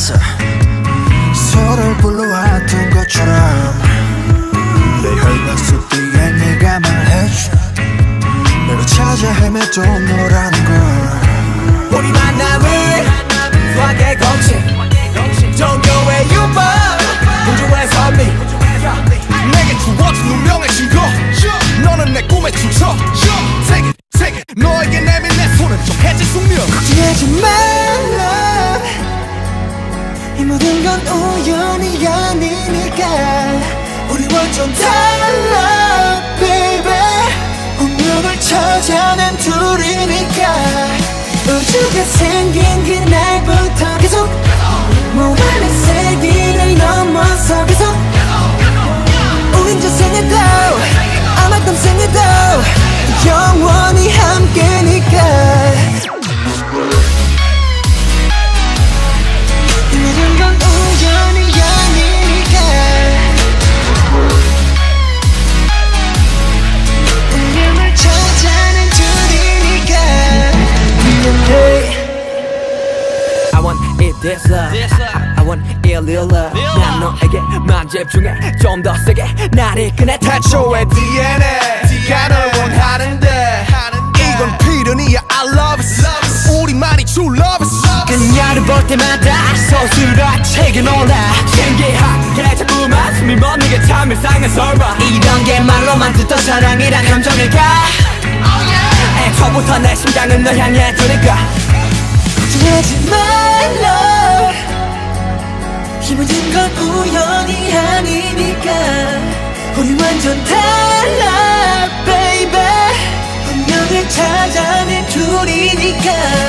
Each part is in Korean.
있어. 서로를 불러왔던 것처럼 내 혈관 속 뒤에 네가 말해줘. 내가 찾아 헤맸던 너라는 걸. 우리 만남을 수학의 공식 종교의 유법 우주의 선미 내게 주어진 운명의 증거 너는 내 꿈의 주석 세계 세계 너에게 내민 내 손은 좀 해질 숙명. 걱정하지 이 모든 건 우연이 아니니까. 우리 완전 달라 baby. 운명을 찾아낸 둘이니까. 우주가 생긴 love I want it real love 난 너에게만 집중해. 좀 더 세게 날 이끄네 태초의 DNA 네가 널 원하는데. 이건 필연이야. I love it. 우리만이 true love it. 그녀를 볼 때마다 서술아 책에 놀라. 신기하게 자꾸만 숨이 멎는 게참 이상한 설마. 이런 게 말로만 듣던 사랑이란 감정일까? 애초부터 내 심장은 널 향해 두니까 걱정하지 말라. 이 모든 건 우연이 아니니까. 우리 완전 달라 baby. 운명을 찾아낸 둘이니까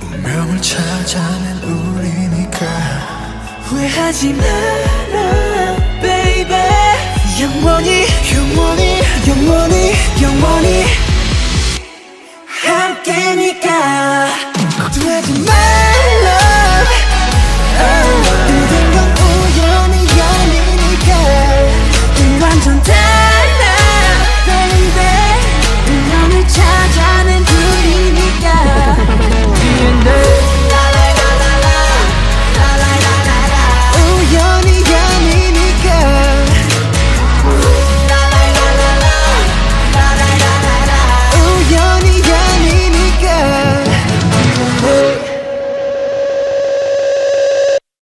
운명을 찾아낸 우리니까. 후회하지 마라 baby. 영원히 영원히 영원히 영원히 함께니까. 걱정하지 마